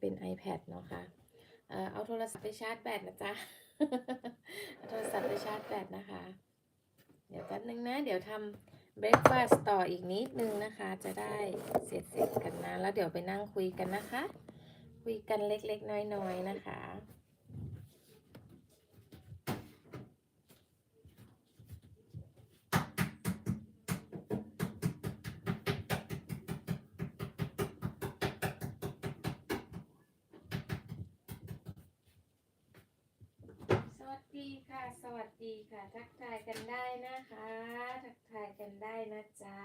เป็น iPad เนาะค่ะเอะเอาโทรศัพท์ไปชาร์จแบตนะจ๊ะเอาโทรศัพท์ไปชาร์จแบตนะคะ เดี๋ยวแป๊บนึงนะ เดี๋ยวทำเบรกฟาสต่ออีกนิดนึงนะคะ จะได้เสร็จเสร็จๆกันนะ แล้วเดี๋ยวไปนั่งคุยกันนะคะ คุยกันเล็กๆน้อยๆนะคะ สวัสดีค่ะ ส วัสดีค่ะ ทักทายกันได้นะคะ ทักทายกันได้นะจ๊ะ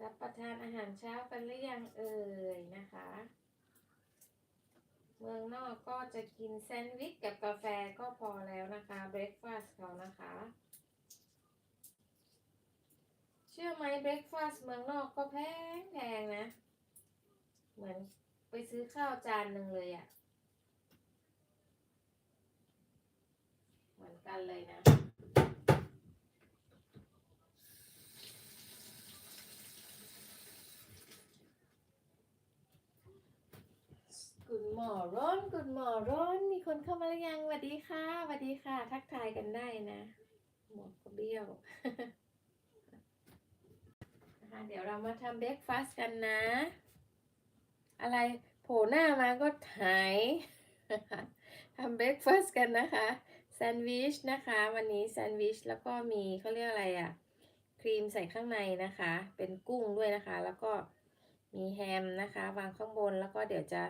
รับประทานอาหารเช้ากันหรือยังเอ่ยนะคะ เมืองนอกก็จะกินแซนด์วิชกับกาแฟก็พอแล้วนะคะเบร a ฟาส t เขานะคะเชื่อไหมเบร a ฟาส t เมืองนอกก็แพงแพงนะ เหมือนไปซื้อข้าวจานหนึ่งเลยอะ่ะ เหมือน กันเลยนะกุดหมอร้อนกุดหมอร้อนมีคนเข้ามาหรือยังสวัสดีค่ะสวัสดีค่ะ ทักทายกันได้นะ หมวกก็เบี้ยวนะคะเดี๋ยวเรามาทำเบรกฟาสกันนะ อะไรโผล่หน้ามาก็หายทำเบรกฟาสกันนะคะ แซนด์วิชนะคะ วันนี้แซนด์วิชแล้วก็มีเขาเรียกอะไรอะ่ะครีมใส่ข้างในนะคะ เป็นกุ้งด้วยนะคะ แล้วก็มีแฮมนะคะ วางข้างบนแล้วก็เดี๋ยวจะ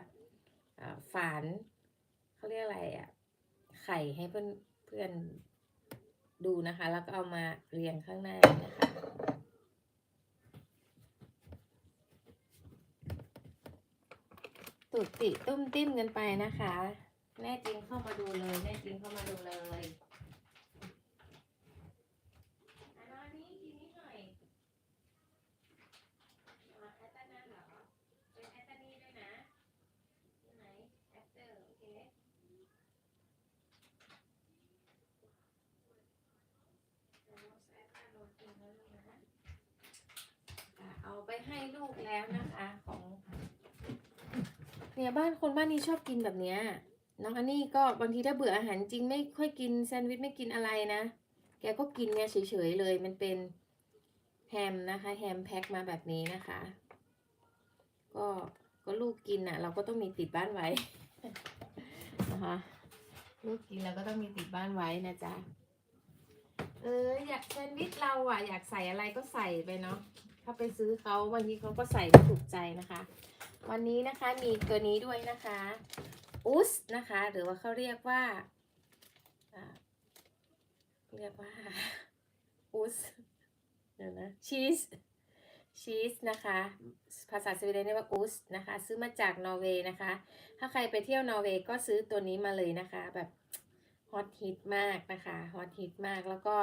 ฝานเขาเรียกอะไรอะ่ะไข่ให้เพื่อนเพื่อนดูนะคะ แล้วก็เอามาเรียงข้างหน้านะคะตุดติตุ้มติ้มกันไปนะคะ แน่จริงเข้ามาดูเลย แน่จริงเข้ามาดูเลยอันนี้กินนิดหน่อยอ่าแอตตานั่นเหรอเป็นแอตตานี่ด้วยนะใช่ไหมแอตเตอร์โอเคเอาแอตตาโรตีแล้วลูกนะอะเอาไปให้ลูกแล้วนะคะ ของ เนี่ยบ้านคนบ้านนี้ชอบกินแบบเนี้ย น้องอันนี้ก็บางทีถ้าเบื่ออาหารจริงไม่ค่อยกินแซนด์วิชไม่กินอะไรนะ แกก็กินเนี่ยเฉยๆเลยมันเป็นแฮมนะคะแฮมแพ็คมาแบบนี้นะคะ ก็ก็ลูกกินอะ เราก็ต้องมีติดบ้านไว้นะคะลูกกินเราก็ต้องมีติดบ้านไว้นะจ๊ะเอออยากแซนด์วิชเราอะ อยากใส่อะไรก็ใส่ไปเนาะถ้าไปซื้อเขาบางทีเขาก็ใส่ไม่ถูกใจนะคะ วันนี้นะคะมีตัวนี้ด้วยนะคะ อุสนะคะ หรือว่าเขาเรียกว่าเรียกว่าอุสเดี๋ยวนะชีสชีสนะคะ ภาษาสวีเดนเรียกว่าอุสนะคะ ซื้อมาจากนอร์เวย์นะคะ ถ้าใครไปเที่ยวนอร์เวย์ก็ซื้อตัวนี้มาเลยนะคะ แบบฮอตฮิตมากนะคะฮอตฮิตมากแล้วก็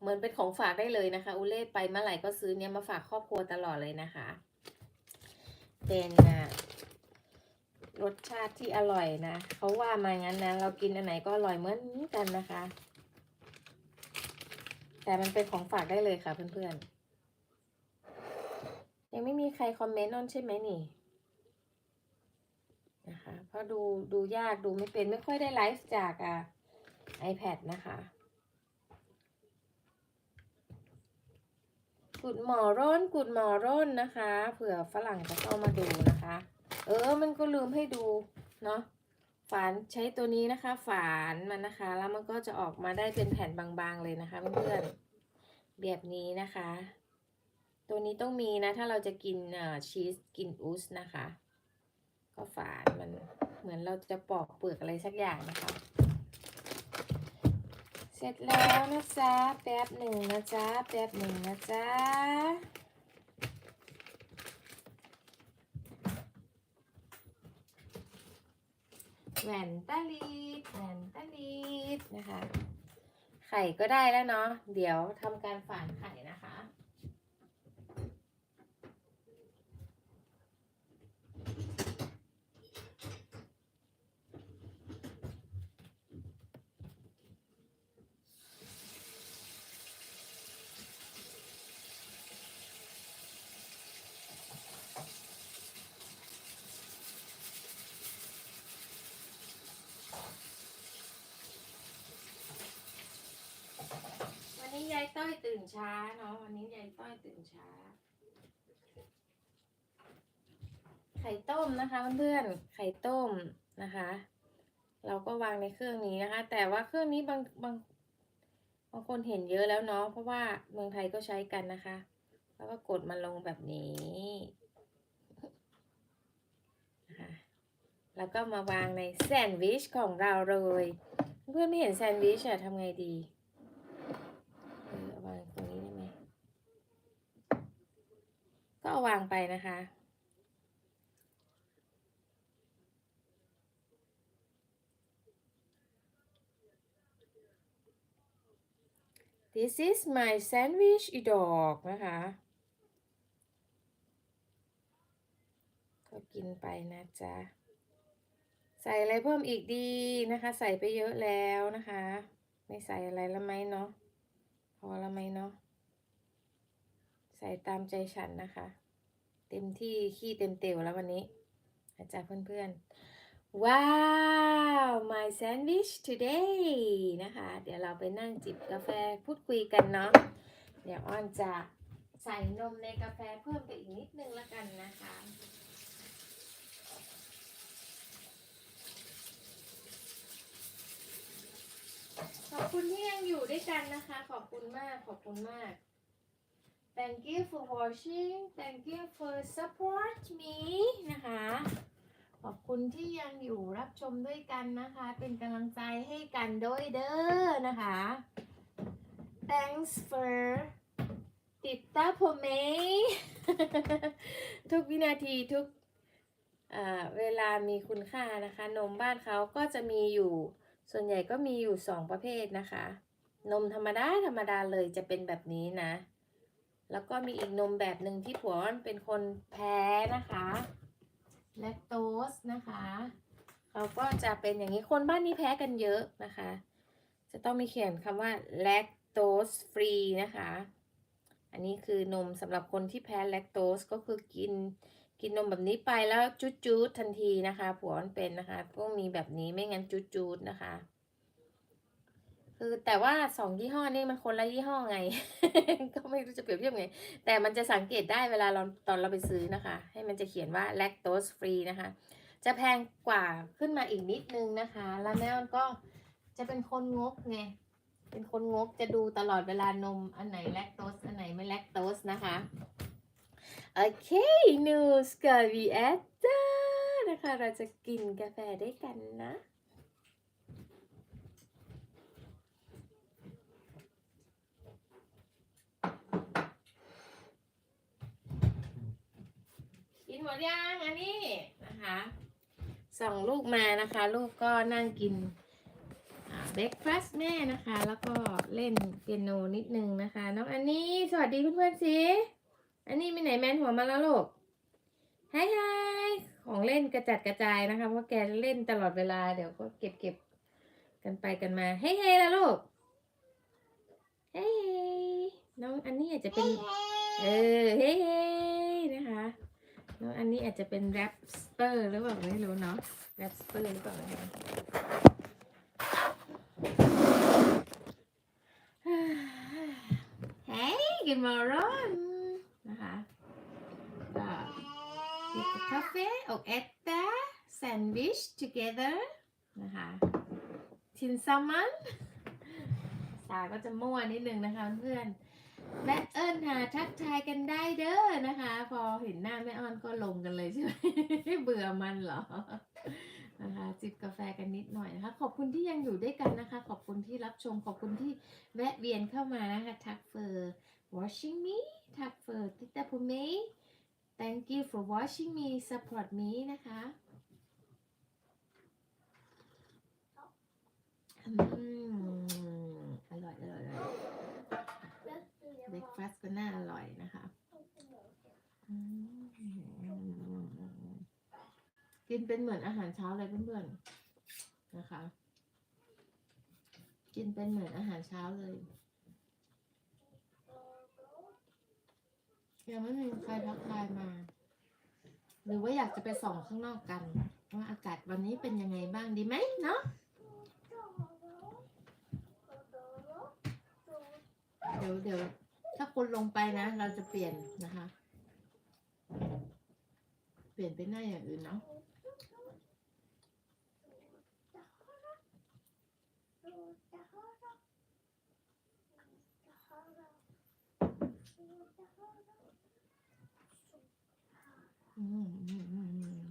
เหมือนเป็นของฝากได้เลยนะคะอุเล่ไปเมื่อไหร่ก็ซื้อเนี้ยมาฝากครอบครัวตลอดเลยนะคะเป็นอะ รสชาติที่อร่อยนะเขาว่ามางั้นนะ เรากินอันไหนก็อร่อยเหมือนกันนะคะ แต่มันเป็นของฝากได้เลยค่ะเพื่อนๆ ยังไม่มีใครคอมเมนต์นอนใช่ไหมนี่นะคะเพราะดูดูยากดูไม่เป็นไม่ค่อยได้ไลฟ์จากอะ iPad นะคะ กุดหมอร้นกุดหมอร้นนะคะ เผื่อฝรั่งจะเข้ามาดูนะคะ เออ มันก็ลืมให้ดู เนาะ ฝานใช้ตัวนี้นะคะ ฝานมันนะคะ แล้วมันก็จะออกมาได้เป็นแผ่นบางๆเลยนะคะเพื่อนๆ แบบนี้นะคะ ตัวนี้ต้องมีนะ ถ้าเราจะกินชีส กินอุสนะคะ ก็ฝานมัน เหมือนเราจะปอกเปลือกอะไรสักอย่างนะคะ เสร็จแล้วนะจ๊ะ แป๊บหนึ่งนะจ๊ะ แป๊บหนึ่งนะจ๊ะ แหวนตาลีดแหวนตาลีดนะคะ ไข่ก็ได้แล้วเนาะ เดี๋ยวทำการฝานไข่นะคะ ช้าเนาะวันนี้ยายต้อยตื่นช้า ไข่ต้มนะคะเพื่อนๆไข่ต้มนะคะ เราก็วางในเครื่องนี้นะคะ แต่ว่าเครื่องนี้บางบางบางคนเห็นเยอะแล้วเนาะเพราะว่าเมืองไทยก็ใช้กันนะคะ แล้วก็กดมาลงแบบนี้นะคะแล้วก็มาวางในแซนด์วิชของเราเลย เพื่อนไม่เห็นแซนด์วิชอะทำไงดีเออเอาวางตรงนี้ได้ไหมก็เอา วางไปนะคะ This is my sandwich อีดอกนะคะ ก็กินไปนะจ๊ะ ใส่อะไรเพิ่มอีกดีนะคะ ใส่ไปเยอะแล้วนะคะ ไม่ใส่อะไรแล้วไหมเนาะ พอแล้วไหมเนาะใส่ตามใจฉันนะคะ เต็มที่ขี้เต็มเตียวแล้ววันนี้อาจารย์เพื่อนๆ ว้าว my sandwich today นะคะ เดี๋ยวเราไปนั่งจิบกาแฟพูดคุยกันเนาะ เดี๋ยวอ้อนจะใส่นมในกาแฟเพิ่มไปอีกนิดนึงแล้วกันนะคะขอบคุณที่ยังอยู่ด้วยกันนะคะ ขอบคุณมาก ขอบคุณมาก thank you for watching thank you for support me นะคะ ขอบคุณที่ยังอยู่รับชมด้วยกันนะคะ เป็นกำลังใจให้กันด้วยเด้อนะคะ thanks for ติดตามผมไหมทุกวินาทีทุกเอ่อเวลามีคุณค่านะคะ นมบ้านเขาก็จะมีอยู่ ส่วนใหญ่ก็มีอยู่สองประเภทนะคะ นมธรรมดาธรรมดาเลยจะเป็นแบบนี้นะ แล้วก็มีอีกนมแบบหนึ่งที่ผัวอ้อนเป็นคนแพ้นะคะแลคโตสนะคะเขาก็จะเป็นอย่างนี้คนบ้านนี้แพ้กันเยอะนะคะ จะต้องมีเขียนคำว่า lactose free นะคะ อันนี้คือนมสำหรับคนที่แพ้แลคโตสก็คือกินกินนมแบบนี้ไปแล้วจุดจูดๆทันทีนะคะ ผัวมันเป็นนะคะต้องมีแบบนี้ไม่งั้นจุดจูดๆนะคะ คือแต่ว่าสองยี่ห้อนี่มันคนละยี่ห้อไง ก็ไม่รู้จะเปรียบเทียบไง แต่มันจะสังเกตได้เวลาเราตอนเราไปซื้อนะคะ ให้มันจะเขียนว่า lactose free นะคะ จะแพงกว่าขึ้นมาอีกนิดนึงนะคะ แล้วแม่อ้อนก็จะเป็นคนงกไง เป็นคนงกจะดูตลอดเวลานมอันไหนแลคโตสอันไหนไม่แลคโตสนะคะ โอเคนูสกาวีแอตนะคะ เราจะกินกาแฟด้วยกันนะ กินหมดยังอันนี้นะคะส่งลูกมานะคะ ลูกก็นั่งกินเบรกฟาสต์แม่นะคะ แล้วก็เล่นเปียโนนิดนึงนะคะ น้องอันนี้สวัสดีเพื่อนๆสิอันนี้มีไหนแมนหัวมาแล้วลูกไฮไฮของเล่นกระจัดกระจายนะคะเพราะแกเล่นตลอดเวลาเดี๋ยวก็เก็บเก็บกันไปกันมาเฮ้เฮ้ละลูกเฮ้เฮ้น้องอันนี้อาจจะเป็น เออเฮ้เฮ้นะคะ แล้วอันนี้อาจจะเป็นแรปสเตอร์หรือเปล่าไม่รู้เนาะแรปสเตอร์หรือเปล่านะคะ Hey good morning นะคะก็กินกาแฟ och äta sandwich together นะคะทินซามันสาก็จะมั่วนิดนึงนะคะเพื่อน แม่เอิญหาทักทายกันได้เด้อนะคะ พอเห็นหน้าแม่อ้อนก็ลงกันเลยใช่ไหมเบื่อมันเหรอนะคะจิบกาแฟกันนิดหน่อยนะคะ ขอบคุณที่ยังอยู่ด้วยกันนะคะ ขอบคุณที่รับชมขอบคุณที่แวะเวียนเข้ามานะคะทักเฟอร์ watching me ทักเฟอร์ติดตามผมไหม thank you for watching me support me นะคะอืมอร่อยอร่อยอร่อย เบ รกฟาสก็น่าอร่อยนะคะกินเป็นเหมือนอาหารเช้าเลยเพื่อนๆนะคะ กินเป็นเหมือนอาหารเช้าเลยยังไม่มีใครทักทายมา หรือว่าอยากจะไปส่องข้างนอกกัน ว่าอากาศวันนี้เป็นยังไงบ้างดีไหมเนาะเดี๋ยวเดี๋ยว ถ้าคนลงไปนะ เราจะเปลี่ยนนะคะ เปลี่ยนเป็นหน้าอย่างอื่นเนาะอืมอืมอืมอืม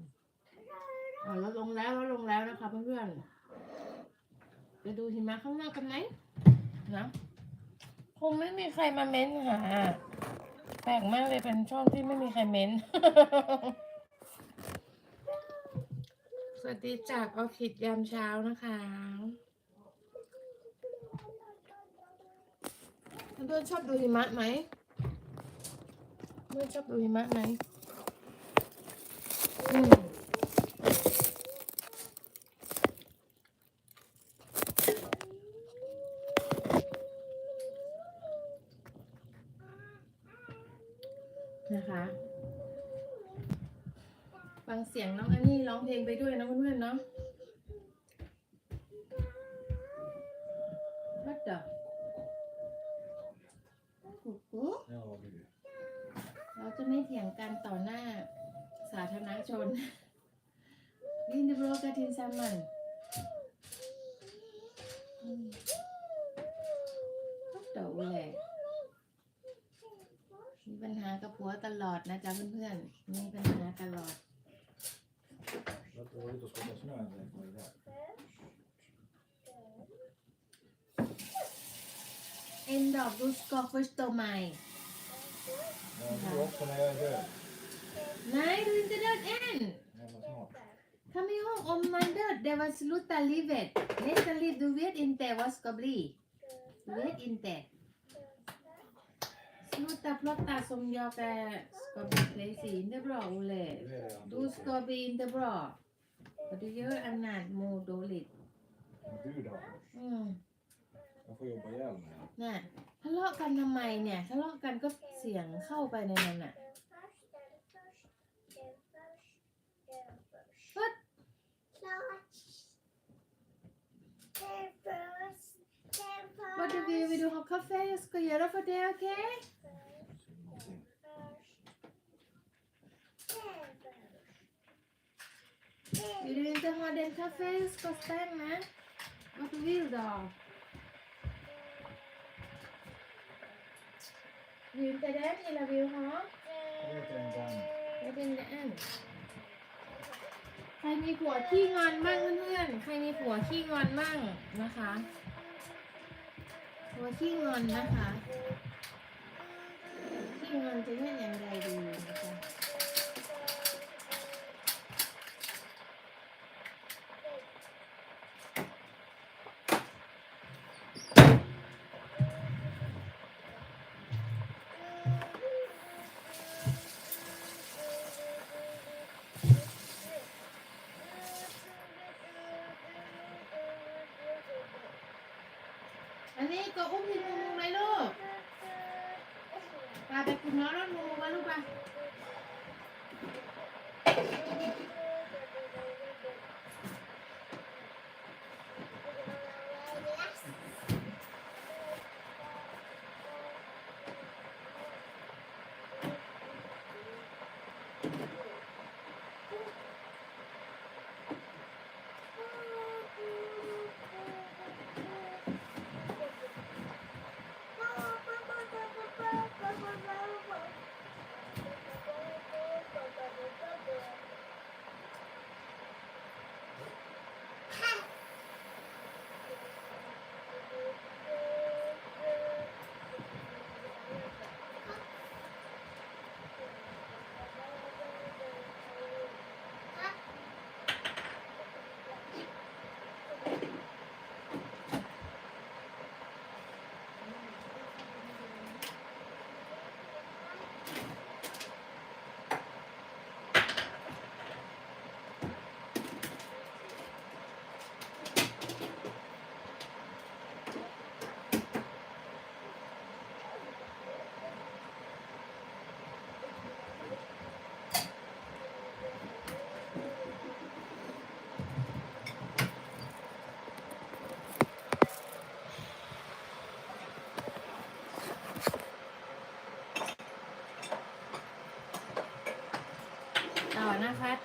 อ่าลดลงแล้วลดลงแล้วนะคะเพื่อนๆไปดูหิมะข้างหน้ากันไหมนะ คงไม่มีใครมาเม้นหา แปลกมากเลยเป็นช่องที่ไม่มีใครเม้น สวัสดีจากออคิดยามเช้านะคะเพื่อนชอบดูหิมะไหมเพื่อนชอบดูหิมะไหมอืมนะคะ ฟังเสียงน้ องอันนี่ร้องเพลงไปด้วยนะเพื่อนๆเนาะวัดเดอกุ๊กกุ๊กเราจะไม่เถียงกันต่อหน้าสาธารณชนลินเดบรกาทินแซมมันอืมก็เดาเลยมีปัญหากับผัวตลอดนะจ๊ะเพื่อนๆ มีปัญหาตลอด Jag tror inte att skapa snö än på det där. End of ดูสกอร์ฟิสโตไม Men jag tror också när jag är död. นายดูจะเดินเอ็น Jävla snart. ถ้าไม่ห้องอมมันเดิดเดวัสลุตาลิเวตเนสลิดูเวตอินเตวัสกอบลีเวตอินเต Sluta prata som jag är, ska bli precis inte bra Olle. Det är redan Du ska bli inte bra. För du gör annat mår dåligt. Men du då? อืม Jag får jobba ihjäl mig. น่ะทะเลาะกันทำไมเนี่ยทะเลาะกันก็เสียงเข้าไปในนั้นน่ะ What? Vad du vill, vill du ha kaffe? Jag ska göra för dig, okej? Ingenting. Vill du inte ha den kaffe? Jag ska stänga. Vad du vill då? Vill inte den eller vill du ha? Jag vet inte än. ไม่เป็นไรอันใครมีผัวขี้งอนบ้างเพื่อนๆ ใครมีผัวขี้งอนบ้างนะคะ ผัวขี้งอนนะคะ ขี้งอนจะเป็นอย่างไรดีนะคะ อันนี้ก็อุ้มพี่มูมูไหมลูก ปา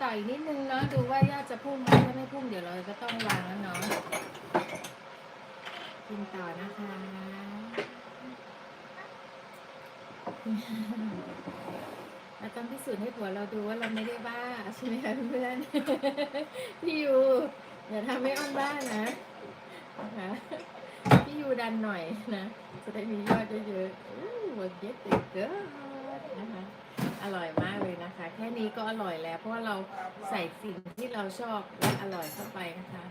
ต่ออีกนิดนึงเนาะดูว่ายอดจะพุ่งไหมถ้าไม่พุ่งเดี๋ยวเราก็ต้องวางแล้วเนาะกินต่อนะคะ เราต้องพิสูจน์ให้ผัวเราดูว่าเราไม่ได้บ้าใช่ไหมคะเพื่อนพี่ยูอย่าทำให้อ้อนบ้านะนะคะพี่ยูดันหน่อยนะ จะได้มียอดเยอะๆอู้วันเย็ดเด็กเกิน อร่อยมากเลยนะคะ แค่นี้ก็อร่อยแล้ว เพราะว่าเราใส่สิ่งที่เราชอบและอร่อยเข้าไปนะคะ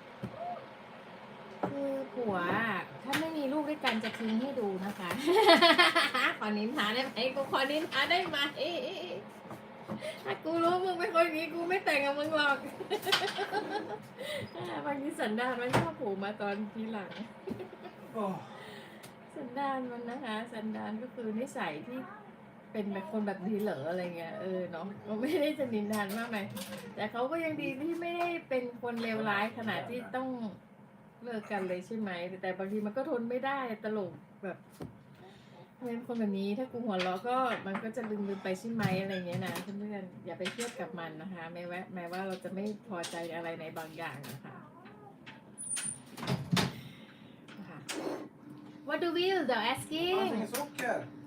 คือผัวอะถ้าไม่มีลูกด้วยกันจะทิ้งให้ดูนะคะขอนินทาได้ไหมกูขอนินทาได้ไหมถ้ากูรู้มึงเป็นคนอย่างนี้กูไม่แต่งกับมึงหรอกบางทีสันดานมันชอบโผล่มาตอนทีหลัง Åh. สันดานมันนะคะ สันดานก็คือนิสัยที่ เป็นแบบคนแบบดีเหรออะไรเงี้ยเออเนาะก็ไม่ได้จะนินทานมากไหมแต่เขาก็ยังดีที่ไม่ได้เป็นคนเลวร้ายขนาดที่ต้องเลิกกันเลยใช่ไหมแต่บางทีมันก็ทนไม่ได้ตลกแบบเป็นคนแบบนี้ถ้ากูหัวเราะก็มันก็จะลืมลืมไปใช่ไหมอะไรเงี้ยนะเพื่อนๆอย่าไปเครียดกับมันนะคะแม้ว่าแม้ว่าเราจะไม่พอใจอะไรในบางอย่างนะคะค่ะ What do we do asking?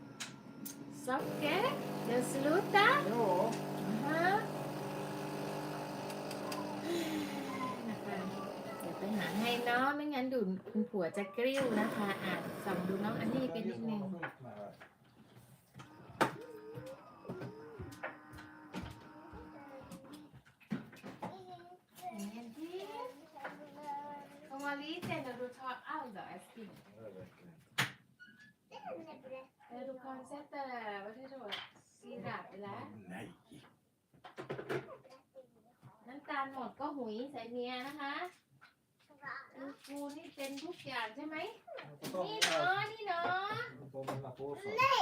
Allting är socker. Socker? Det slutar? Ja. Aha. นะคะเดี๋ยวไปหาให้เนาะ ไม่งั้นดูคุณผัวจะกริ้วนะคะ อ่านส่องดูน้องอันนี้ไปนิดนึง Skit med det här. อย่า งนี้ที่ของวาลีเจนเราดูทออ้าวเดี๋ยวแอสกิน Det räcker inte. เราดูคอนเซ็ปต์แต่ว่าที่เราซีรัปไปแล้ว Nej. น้ำตาลหมดก็หุยใส่เมียนะคะกูกูนี่เป็นทุกอย่างใช่ไหม Jag får ta นี่ den เนาะ här. นี่เนาะ Jag får ta mina påsar. Mày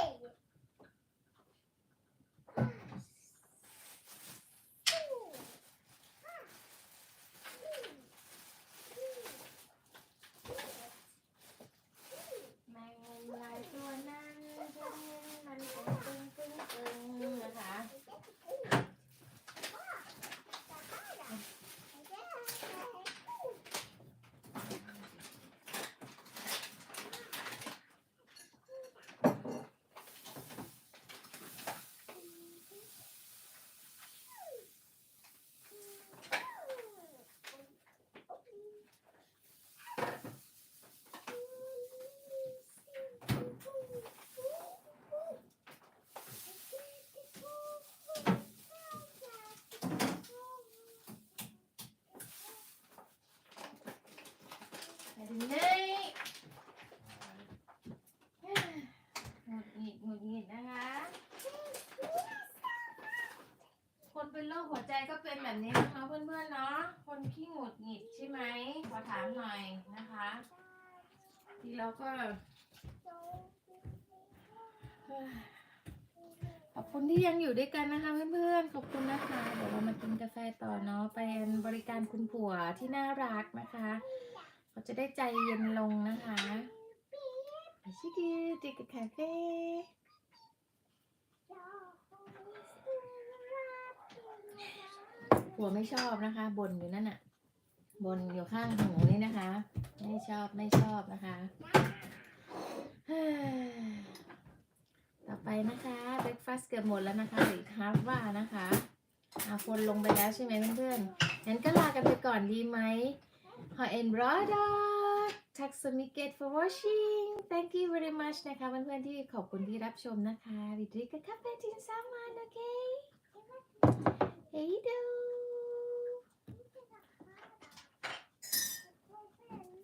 Ngày nay หงุดหงิดหงุดหงิดนะคะ คนเป็นโรคหัวใจก็เป็นแบบนี้เนาะเพื่อนๆเนาะ คนขี้หงุดหงิดใช่ไหม ขอถามหน่อยนะคะทีเราก็ขอบคุณที่ยังอยู่ด้วยกันนะคะเพื่อนๆ ขอบคุณนะคะ เดี๋ยวเรามากินกาแฟต่อเนาะ เป็นบริการคุณผัวที่น่ารักนะคะ เขาจะได้ใจเย็นลงนะคะชิคกี้ดิกคาเฟ่ผัวไม่ชอบนะคะบ่นอยู่นั่นน่ะบ่นอยู่ข้างหูนี่นะคะ ไม่ชอบไม่ชอบนะคะ ต่อไปนะคะเบรกฟาสเกือบหมดแล้วนะคะหลืออีกฮาฟว่านะคะอาคนลงไปแล้วใช่ไหมเพื่อนๆงั้นก็ลากันไปก่อนดีไหม ขอเอ็นบรอดทักสมิเกต for watching thank you very much นะคะเพื่อนๆที่ขอบคุณที่รับชมนะคะวิดริกกับคาเฟ่ทินซามันโอเค Hey do